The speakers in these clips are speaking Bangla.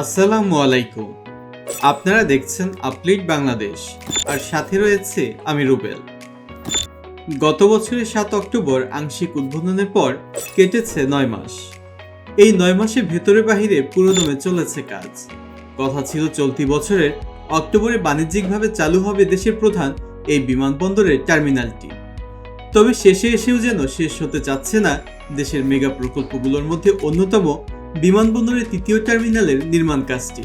আসসালামু আলাইকুম। আপনারা দেখছেন আপলিট বাংলাদেশ, আর সাথে রয়েছে আমি রুবেল। গত বছরের সাত অক্টোবর আংশিক উদ্বোধনের পর কেটেছে নয় মাস। এই নয় মাসে ভেতরে বাহিরে পুরোদমে চলেছে কাজ। কথা ছিল চলতি বছরের অক্টোবরে বাণিজ্যিকভাবে চালু হবে দেশের প্রধান এই বিমানবন্দরের টার্মিনালটি। তবে শেষে এসেও যেন শেষ হতে চাচ্ছে না দেশের মেগা প্রকল্পগুলোর মধ্যে অন্যতম বিমানবন্দরের তৃতীয় টার্মিনালের নির্মাণ কাজটি।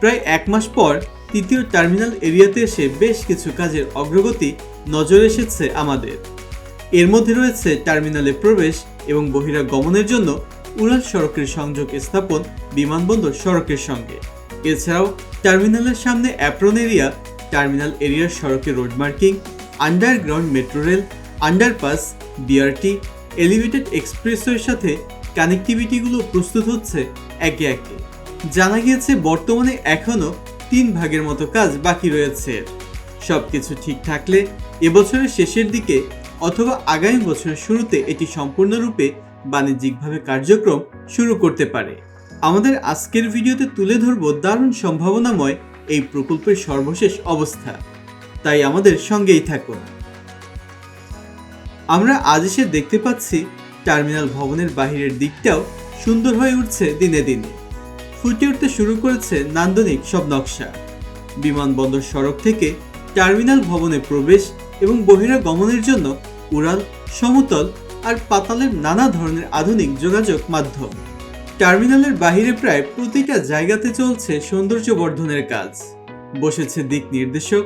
প্রায় এক মাস পর তৃতীয় টার্মিনাল এরিয়াতে এসে বেশ কিছু কাজের অগ্রগতি নজরে এসেছে আমাদের। এর মধ্যে রয়েছে টার্মিনালে প্রবেশ এবং বহিরাগমনের জন্য উড়ান সড়কের সংযোগ স্থাপন বিমানবন্দর সড়কের সঙ্গে। এছাড়াও টার্মিনালের সামনে অ্যাপ্রন এরিয়া, টার্মিনাল এরিয়ার সড়কে road marking, underground metro rail, underpass, BRT, elevated এক্সপ্রেসওয়ের সাথে কানেক্টিভিটিগুলো প্রস্তুত হচ্ছে একে একে। জানা গিয়েছে বর্তমানে এখনও তিন ভাগের মতো কাজ বাকি রয়েছে। সব কিছু ঠিক থাকলে এবছরের শেষের দিকে অথবা আগামী বছরের শুরুতে এটি সম্পূর্ণরূপে বাণিজ্যিকভাবে কার্যক্রম শুরু করতে পারে। আমাদের আজকের ভিডিওতে তুলে ধরব দারুণ সম্ভাবনাময় এই প্রকল্পের সর্বশেষ অবস্থা। তাই আমাদের সঙ্গেই থাকুন। আমরা আজ এসে দেখতে পাচ্ছি টার্মিনাল ভবনের বাহিরের দিকটাও সুন্দর হয়ে উঠছে দিনে দিনে। ফুটে উঠতে শুরু করেছে নান্দনিক সব নকশা। বিমানবন্দর সড়ক থেকে টার্মিনাল ভবনে প্রবেশ এবং বহিরাগমনের জন্য উড়াল, সমতল আর পাতালের নানা ধরনের আধুনিক যোগাযোগ মাধ্যম। টার্মিনালের বাহিরে প্রায় প্রতিটা জায়গাতে চলছে সৌন্দর্য বর্ধনের কাজ। বসেছে দিক নির্দেশক।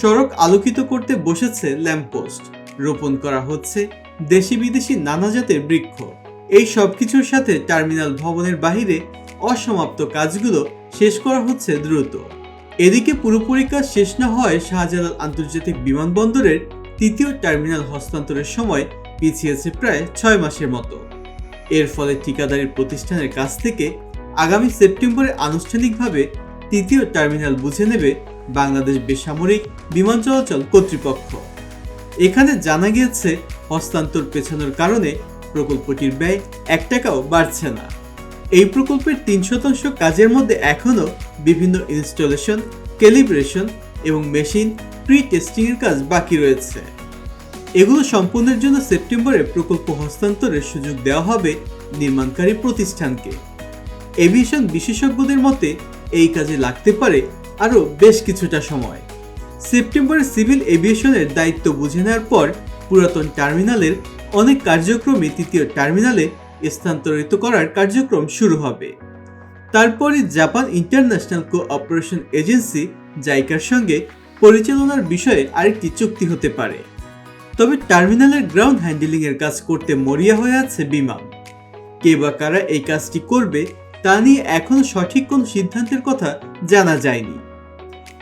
সড়ক আলোকিত করতে বসেছে ল্যাম্পপোস্ট। রোপণ করা হচ্ছে দেশি বিদেশি নানা জাতের বৃক্ষ। এই সব কিছুর সাথে টার্মিনাল ভবনের বাহিরে অসমাপ্ত কাজগুলো শেষ করা হচ্ছে দ্রুত। এদিকে পুরোপুরি কাজ শেষ না হয় শাহজালাল আন্তর্জাতিক বিমানবন্দরের তৃতীয় টার্মিনাল হস্তান্তরের সময় পিছিয়েছে প্রায় ছয় মাসের মতো। এর ফলে ঠিকাদারি প্রতিষ্ঠানের কাছ থেকে আগামী সেপ্টেম্বরে আনুষ্ঠানিকভাবে তৃতীয় টার্মিনাল বুঝে নেবে বাংলাদেশ বেসামরিক বিমান চলাচল কর্তৃপক্ষ। এখানে জানা গিয়েছে হস্তান্তর পেছানোর কারণে প্রকল্পটির ব্যয় এক টাকাও বাড়ছে না। এই প্রকল্পের তিন শতাংশ কাজের মধ্যে এখনও বিভিন্ন ইনস্টলেশন, ক্যালিব্রেশন এবং মেশিন প্রি টেস্টিংয়ের কাজ বাকি রয়েছে। এগুলো সম্পূর্ণের জন্য সেপ্টেম্বরে প্রকল্প হস্তান্তরের সুযোগ দেওয়া হবে নির্মাণকারী প্রতিষ্ঠানকে। এভিয়েশন বিশেষজ্ঞদের মতে, এই কাজে লাগতে পারে আরও বেশ কিছুটা সময়। সেপ্টেম্বরে সিভিল এভিয়েশনের দায়িত্ব বুঝে নেওয়ার পর পুরাতন টার্মিনালের অনেক কার্যক্রমই তৃতীয় টার্মিনালে স্থানান্তরিত করার কার্যক্রম শুরু হবে। তারপরে জাপান ইন্টারন্যাশনাল কোঅপারেশন এজেন্সি জাইকার সঙ্গে পরিচালনার বিষয়ে আরেকটি চুক্তি হতে পারে। তবে টার্মিনালের গ্রাউন্ড হ্যান্ডেলিং এর কাজ করতে মরিয়া হয়ে আছে বিমান। কে বা কারা এই কাজটি করবে, তা নিয়ে এখনও সঠিক কোনো সিদ্ধান্তের কথা জানা যায়নি।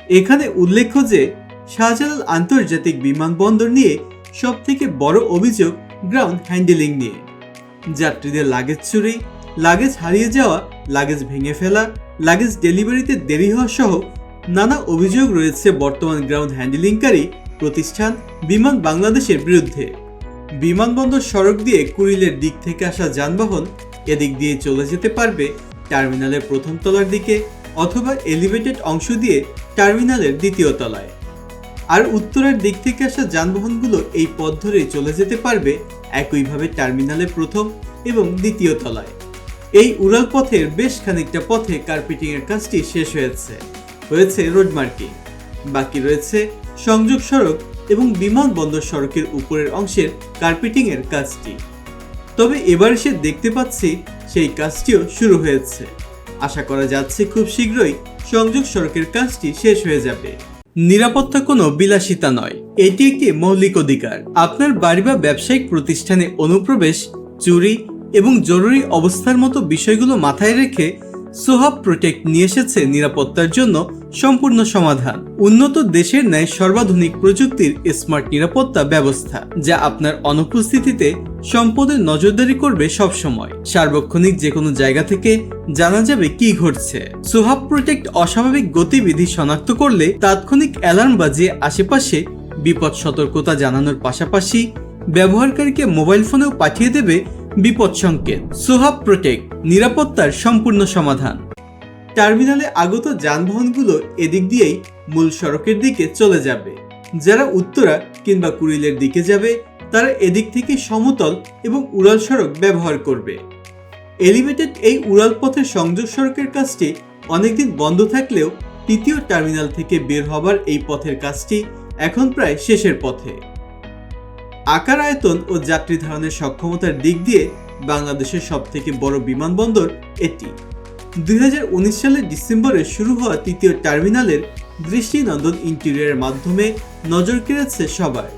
এখানে উল্লেখ্য যে, শাহজালাল আন্তর্জাতিক বিমানবন্দর নিয়ে সব থেকে বড় অভিযোগ গ্রাউন্ড হ্যান্ডেলিং নিয়ে। যাত্রীদের লাগেজ চুরি, লাগেজ হারিয়ে যাওয়া, লাগেজ ভেঙে ফেলা, লাগেজ ডেলিভারিতে দেরি হওয়া সহ নানা অভিযোগ রয়েছে বর্তমান গ্রাউন্ড হ্যান্ডেলিংকারী প্রতিষ্ঠান বিমান বাংলাদেশের বিরুদ্ধে। বিমানবন্দর সড়ক দিয়ে কুড়িলের দিক থেকে আসা যানবাহন এদিক দিয়ে চলে যেতে পারবে টার্মিনালের প্রথম তলার দিকে অথবা এলিভেটেড অংশ দিয়ে টার্মিনালের দ্বিতীয় তলায়। আর উত্তরের দিক থেকে আসা যানবাহনগুলো এই পথ ধরেই চলে যেতে পারবে একইভাবে টার্মিনালের প্রথম এবং দ্বিতীয় তলায়। এই উড়াল পথের বেশ খানিকটা পথে কার্পেটিং এর কাজটি শেষ হয়েছে। হয়েছে রোড মার্কিং। বাকি রয়েছে সংযোগ সড়ক এবং বিমানবন্দর সড়কের উপরের অংশের কার্পেটিং এর কাজটি। তবে এবার এসে দেখতে পাচ্ছি সেই কাজটিও শুরু হয়েছে। আশা করা যাচ্ছে খুব শীঘ্রই সংযোগ সড়কের কাজটি শেষ হয়ে যাবে। নিরাপত্তা কোনো বিলাসিতা নয়। এটি একটি মৌলিক অধিকার। আপনার বাড়ি বা ব্যবসায়িক প্রতিষ্ঠানে অনুপ্রবেশ, চুরি এবং জরুরি অবস্থার মতো বিষয়গুলো মাথায় রেখে সোহাব প্রোটেক্ট নিয়ে এসেছে নিরাপত্তার জন্য সম্পূর্ণ সমাধান। উন্নত দেশের ন্যায় সর্বাধুনিক প্রযুক্তির স্মার্ট নিরাপত্তা ব্যবস্থা, যা আপনার অনুপস্থিতিতে সম্পদের নজরদারি করবে সবসময়। সার্বক্ষণিক যে কোনো জায়গা থেকে জানা যাবে কি ঘটছে। সোহাব প্রোটেক্ট অস্বাভাবিক গতিবিধি শনাক্ত করলে তাৎক্ষণিক অ্যালার্ম বাজিয়ে আশেপাশে বিপদ সতর্কতা জানানোর পাশাপাশি ব্যবহারকারীকে মোবাইল ফোনেও পাঠিয়ে দেবে বিপদ সংকেত সোহাব প্রোটেক্ট নিরাপত্তার সম্পূর্ণ সমাধান। টার্মিনালে আগত যানবাহনগুলো এদিক দিয়েই মূল সড়কের দিকে চলে যাবে। যারা উত্তরা কিংবা কুড়িলের দিকে যাবে, তারা এদিক থেকে সমতল এবং উড়াল সড়ক ব্যবহার করবে। এলিভেটেড এই উড়াল পথের সংযোগ সড়কের কাজটি অনেকদিন বন্ধ থাকলেও তৃতীয় টার্মিনাল থেকে বের হবার এই পথের কাজটি এখন প্রায় শেষের পথে। আকার আয়তন ও যাত্রী ধারণের সক্ষমতার দিক দিয়ে বাংলাদেশের সবথেকে বড় বিমানবন্দর এটি। দুই হাজার উনিশ সালের ডিসেম্বরে শুরু হওয়া তৃতীয় টার্মিনালের দৃষ্টিনন্দন ইন্টেরিয়ারের মাধ্যমে নজর কেড়েছে সবাই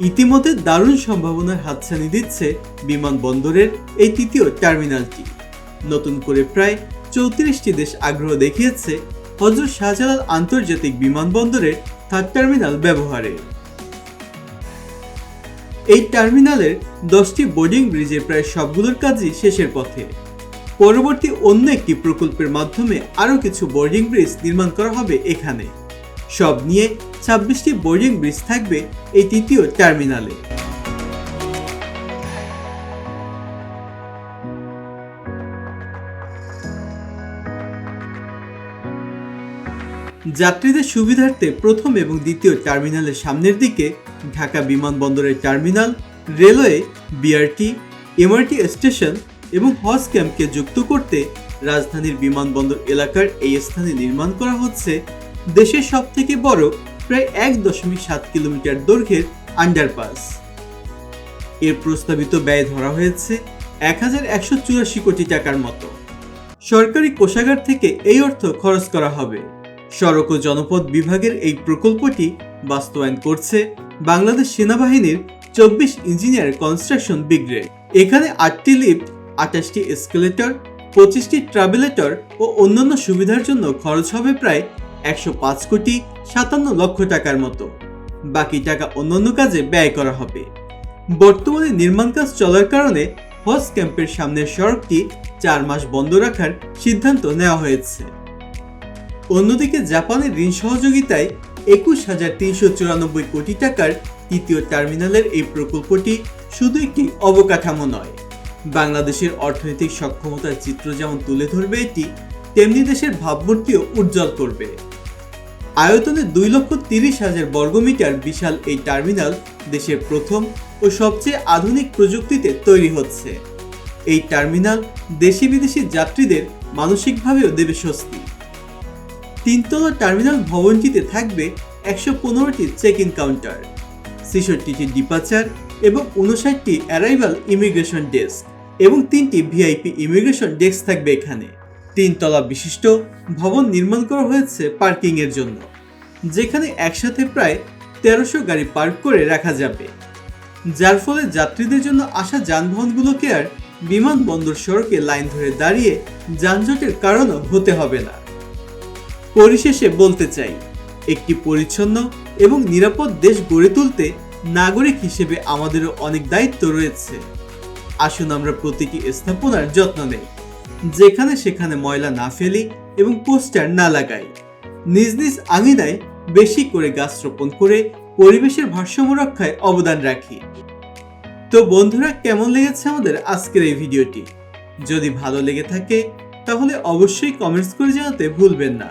ইতিমধ্যে দারুণ সম্ভাবনার হাতছানি দিচ্ছে বিমানবন্দরের এই তৃতীয় টার্মিনালটি। নতুন করে প্রায় চৌত্রিশটি দেশ আগ্রহ দেখিয়েছে হজরত শাহজালাল আন্তর্জাতিক বিমানবন্দরের থার্ড টার্মিনাল ব্যবহারে। এই টার্মিনালের দশটি বোর্ডিং ব্রিজের প্রায় সবগুলোর কাজই শেষের পথে। পরবর্তী অন্য একটি প্রকল্পের মাধ্যমে আরও কিছু বোর্ডিং ব্রিজ নির্মাণ করা হবে এখানে। সব নিয়ে ছাব্বিশটি বোর্ডিং ব্রিজ থাকবে এই তৃতীয় টার্মিনালে যাত্রীদের সুবিধার্থে প্রথম এবং দ্বিতীয় টার্মিনালের সামনের দিকে ঢাকা বিমানবন্দরের terminal, railway BRT MRT station এবং হজ ক্যাম্পকে যুক্ত করতে রাজধানীর বিমানবন্দর এলাকার এই স্থানে নির্মাণ করা হচ্ছে দেশের সব থেকে বড় প্রায় এক দশমিক সাত কিলোমিটার দৈর্ঘ্যের আন্ডারপাস। এর প্রস্তাবিত ব্যয় ধরা হয়েছে এক হাজার একশো চুরাশি কোটি টাকার মতো। সরকারি কোষাগার থেকে এই অর্থ খরচ করা হবে। সড়ক ও জনপথ বিভাগের এই প্রকল্পটি বাস্তবায়ন করছে বাংলাদেশ সেনাবাহিনীর চব্বিশ ইঞ্জিনিয়ার কনস্ট্রাকশন ব্রিগেড। এখানে আটটি লিফট, আঠাশটি এসকেলেটর, পঁচিশটি ট্রাভেলেটর ও অন্যান্য সুবিধার জন্য খরচ হবে প্রায় একশো পাঁচ কোটি সাতান্ন লক্ষ টাকার মতো। বাকি টাকা অন্যান্য কাজে ব্যয় করা হবে। বর্তমানে নির্মাণ কাজ চলার কারণে হজ ক্যাম্পের সামনের সড়কটি চার মাস বন্ধ রাখার সিদ্ধান্ত নেওয়া হয়েছে। অন্যদিকে জাপানের ঋণ সহযোগিতায় একুশ হাজার তিনশো চুরানব্বই কোটি টাকার তৃতীয় টার্মিনালের এই প্রকল্পটি শুধু একটি অবকাঠামো নয়, বাংলাদেশের অর্থনৈতিক সক্ষমতার চিত্র যেমন তুলে ধরবে এটি, তেমনি দেশের ভাবমূর্তিও উজ্জ্বল করবে। আয়তনে দুই লক্ষ তিরিশ হাজার বর্গমিটার বিশাল এই টার্মিনাল দেশের প্রথম ও সবচেয়ে আধুনিক প্রযুক্তিতে তৈরি হচ্ছে। এই টার্মিনাল দেশি বিদেশি যাত্রীদের মানসিকভাবেও দেবে স্বস্তি। তিনতলা টার্মিনাল ভবনটিতে থাকবে একশো পনেরোটি চেক ইন কাউন্টার, ছেষট্টিটি ডিপাচার এবং উনষাটটি অ্যারাইভাল ইমিগ্রেশন ডেস্ক এবং তিনটি ভিআইপি ইমিগ্রেশন ডেস্ক থাকবে এখানে। তিনতলা বিশিষ্ট ভবন নির্মাণ করা হয়েছে পার্কিং এর জন্য, যেখানে একসাথে প্রায় তেরোশো গাড়ি পার্ক করে রাখা যাবে। যার ফলে যাত্রীদের জন্য আসা যানবাহনগুলোকে আর বিমানবন্দর সড়কে লাইন ধরে দাঁড়িয়ে যানজটের কারণও হতে হবে না। পরিশেষে বলতে চাই, একটি পরিচ্ছন্ন এবং নিরাপদ দেশ গড়ে তুলতে নাগরিক হিসেবে আমাদেরও অনেক দায়িত্ব রয়েছে। আসুন আমরা প্রতিটি স্থাপনার যত্ন নেই, যেখানে সেখানে ময়লা না ফেলি এবং পোস্টার না লাগাই। নিজ নিজ আঙিনায় বেশি করে গাছ রোপণ করে পরিবেশের ভারসাম্য রক্ষায় অবদান রাখি। তো বন্ধুরা, কেমন লেগেছে আমাদের আজকের এই ভিডিওটি? যদি ভালো লেগে থাকে, তাহলে অবশ্যই কমেন্টস করে জানাতে ভুলবেন না।